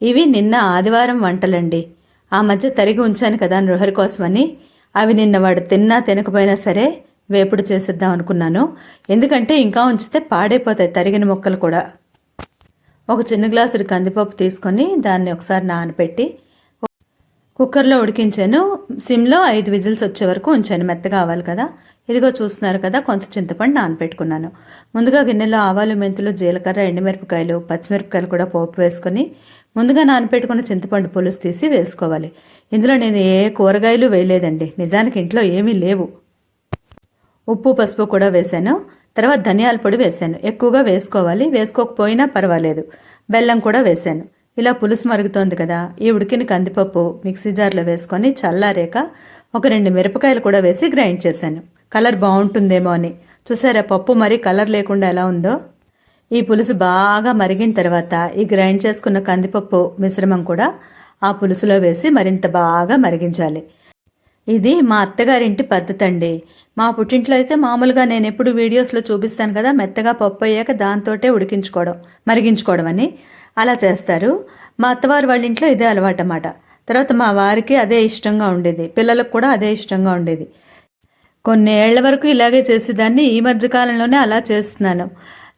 ఇవి నిన్న ఆదివారం వంటలండి. ఆ మధ్య తరిగి ఉంచాను కదా నృహరి కోసమని. అవి నిన్న వాడు తిన్నా తినకపోయినా సరే వేపుడు చేసేద్దాం అనుకున్నాను. ఎందుకంటే ఇంకా ఉంచితే పాడైపోతాయి తరిగిన ముక్కలు కూడా. ఒక చిన్న గ్లాసుడు కందిపప్పు తీసుకొని దాన్ని ఒకసారి నానబెట్టి కుక్కర్లో ఉడికించాను. సిమ్లో ఐదు విజిల్స్ వచ్చే వరకు ఉంచాను. మెత్తగా అవ్వాలి కదా. ఇదిగో చూస్తున్నారు కదా కొంత చింతపండు నానపెట్టుకున్నాను. ముందుగా గిన్నెలో ఆవాలు మెంతులు జీలకర్ర ఎండుమిరపకాయలు పచ్చిమిరపకాయలు కూడా పోపు వేసుకొని ముందుగా నానపెట్టుకున్న చింతపండు పులుసు తీసి వేసుకోవాలి. ఇందులో నేను ఏ కూరగాయలు వేయలేదండి. నిజానికి ఇంట్లో ఏమీ లేవు. ఉప్పు పసుపు కూడా వేశాను. తర్వాత ధనియాల పొడి వేశాను. ఎక్కువగా వేసుకోవాలి. వేసుకోకపోయినా పర్వాలేదు. బెల్లం కూడా వేశాను. ఇలా పులుసు మరుగుతోంది కదా. ఈ ఉడికిన కందిపప్పు మిక్సీ జార్లో వేసుకొని చల్లారేక ఒక రెండు మిరపకాయలు కూడా వేసి గ్రైండ్ చేశాను. కలర్ బాగుంటుందేమో అని. చూసారా పప్పు మరి కలర్ లేకుండా ఎలా ఉందో? ఈ పులుసు బాగా మరిగిన తర్వాత ఈ గ్రైండ్ చేసుకున్న కందిపప్పు మిశ్రమం కూడా ఆ పులుసులో వేసి మరింత బాగా మరిగించాలి. ఇది మా అత్తగారింటి పద్ధతి అండి. మా పుట్టింట్లో అయితే మామూలుగా నేను ఎప్పుడు వీడియోస్లో చూపిస్తాను కదా మెత్తగా పప్పు అయ్యాక దాంతోటే ఉడికించుకోవడం మరిగించుకోవడం అని అలా చేస్తారు. మా అత్తవారు వాళ్ళ ఇంట్లో ఇదే అలవాటు అన్నమాట తర్వాత మా వారికి అదే ఇష్టంగా ఉండేది. పిల్లలకు కూడా అదే ఇష్టంగా ఉండేది. కొన్నేళ్ళ వరకు ఇలాగే చేసేదాన్ని. ఈ మధ్య కాలంలోనే అలా చేస్తున్నాను.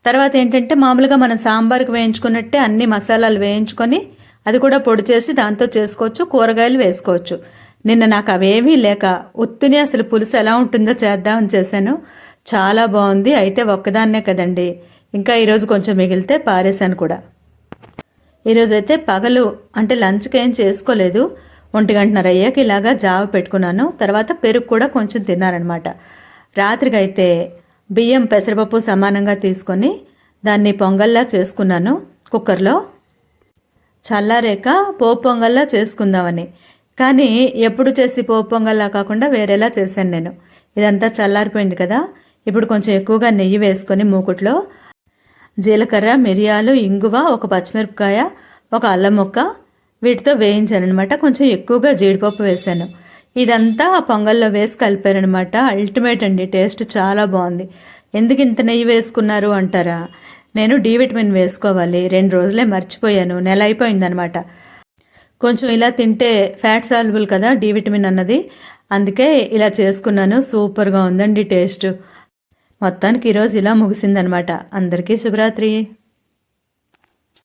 తర్వాత ఏంటంటే మామూలుగా మనం సాంబార్కి వేయించుకున్నట్టే అన్ని మసాలాలు వేయించుకొని అది కూడా పొడి చేసి దాంతో చేసుకోవచ్చు కూరగాయలు వేసుకోవచ్చు. నిన్న నాకు అవేమీ లేక ఉత్తిని అసలు పులుసు ఎలా ఉంటుందో చేద్దామని చేశాను. చాలా బాగుంది. అయితే ఒక్కదాన్నే కదండి. ఇంకా ఈరోజు కొంచెం మిగిలితే పారేశాను కూడా. ఈరోజు అయితే పగలు అంటే లంచ్కి ఏం చేసుకోలేదు. ఒంటి గంటన్నర అయ్యాక ఇలాగా జావ పెట్టుకున్నాను. తర్వాత పెరుగు కూడా కొంచెం తిన్నారనమాట రాత్రికి అయితే బియ్యం పెసరపప్పు సమానంగా తీసుకొని దాన్ని పొంగల్లా చేసుకున్నాను కుక్కర్లో. చల్లారేక పోపు పొంగల్లా చేసుకుందామని. కానీ ఎప్పుడు చేసి పోపు పొంగల్లా కాకుండా వేరేలా చేశాను నేను. ఇదంతా చల్లారిపోయింది కదా. ఇప్పుడు కొంచెం ఎక్కువగా నెయ్యి వేసుకొని మూకుట్లో జీలకర్ర మిరియాలు ఇంగువ ఒక పచ్చిమిరపకాయ ఒక అల్లం ముక్క వీటితో వేయించాను అనమాట కొంచెం ఎక్కువగా జీడిపప్పు వేశాను. ఇదంతా ఆ పొంగల్లో వేసి కలిపారనమాట. అల్టిమేట్ అండి టేస్ట్ చాలా బాగుంది. ఎందుకు ఇంత నెయ్యి వేసుకున్నారు అంటారా? నేను డి విటమిన్ వేసుకోవాలి. రెండు రోజులే మర్చిపోయాను. నెల అయిపోయిందనమాట. కొంచెం ఇలా తింటే ఫ్యాట్ సాల్బుల్ కదా డి విటమిన్ అన్నది? అందుకే ఇలా చేసుకున్నాను. సూపర్గా ఉందండి టేస్ట్. మొత్తానికి ఈరోజు ఇలా ముగిసిందనమాట. అందరికీ శుభరాత్రి.